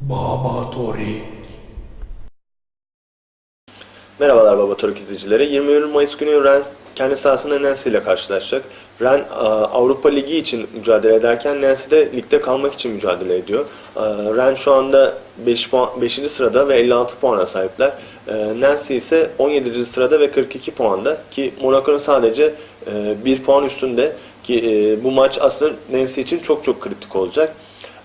Baba Torik. Merhabalar Baba Toruk izleyicileri. 21 Mayıs günü Ren kendi sahasında Nancy ile karşılaşacak. Ren a, Avrupa Ligi için mücadele ederken Nancy de ligde kalmak için mücadele ediyor. A, Ren şu anda 5, puan, 5. sırada ve 56 puana sahipler. E, Nancy ise 17. sırada ve 42 puanda ki Monaco'nun sadece 1 puan üstünde ki e, bu maç aslında Nancy için çok çok kritik olacak.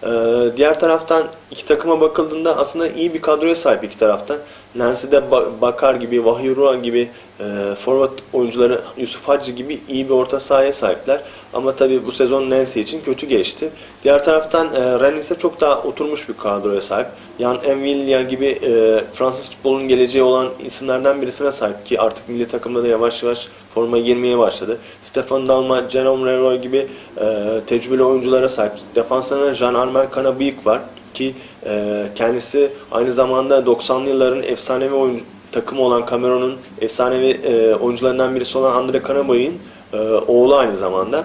Ee, diğer taraftan iki takıma bakıldığında aslında iyi bir kadroya sahip iki taraftan. Nancy'de Ba- Bakar gibi, Vahiy gibi e, forvet oyuncuları, Yusuf Hacı gibi iyi bir orta sahaya sahipler. Ama tabii bu sezon Nancy için kötü geçti. Diğer taraftan e, Rennes ise çok daha oturmuş bir kadroya sahip. Jan Envillia gibi e, Fransız futbolunun geleceği olan isimlerden birisine sahip ki artık milli takımda da yavaş yavaş formaya girmeye başladı. Stefan Dalma, Jerome Leroy gibi e, tecrübeli oyunculara sahip. Defanslarında Jean-Armel Kanabıyık var ki e, kendisi aynı zamanda 90'lı yılların efsanevi oyuncu takımı olan Cameron'un efsanevi e, oyuncularından birisi olan Andre Kanabıyık'ın e, oğlu aynı zamanda.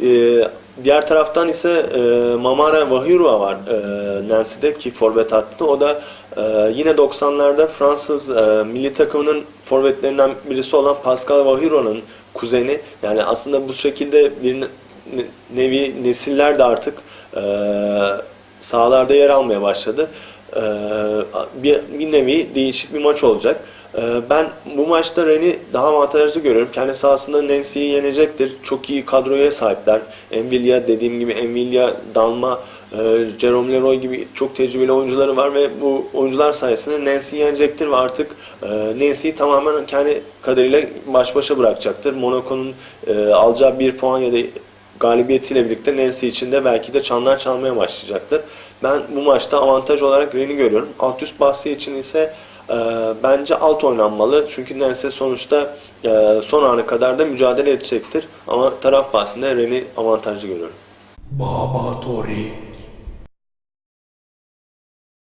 E, diğer taraftan ise e, Mamara Vahirua var e, Nancy'de ki forvet attı. O da e, yine 90'larda Fransız e, milli takımının forvetlerinden birisi olan Pascal Vahirua'nın kuzeni. Yani aslında bu şekilde bir ne- nevi nesiller de artık e, sahalarda yer almaya başladı. E, bir, bir nevi değişik bir maç olacak. E, ben bu maçta Ren'i daha avantajlı görüyorum. Kendi sahasında Nancy'yi yenecektir. Çok iyi kadroya sahipler. Envilia dediğim gibi Envilia, Dalma, e, Jerome Leroy gibi çok tecrübeli oyuncuları var ve bu oyuncular sayesinde Nancy'yi yenecektir ve artık e, Nancy'yi tamamen kendi kaderıyla baş başa bırakacaktır. Monaco'nun e, alacağı bir puan ya da galibiyetiyle birlikte Nancy için de belki de çanlar çalmaya başlayacaktır. Ben bu maçta avantaj olarak Ren'i görüyorum. Alt üst bahsi için ise e, bence alt oynanmalı. Çünkü Nancy sonuçta e, son ana kadar da mücadele edecektir. Ama taraf bahsinde Ren'i avantajlı görüyorum. Baba Torik.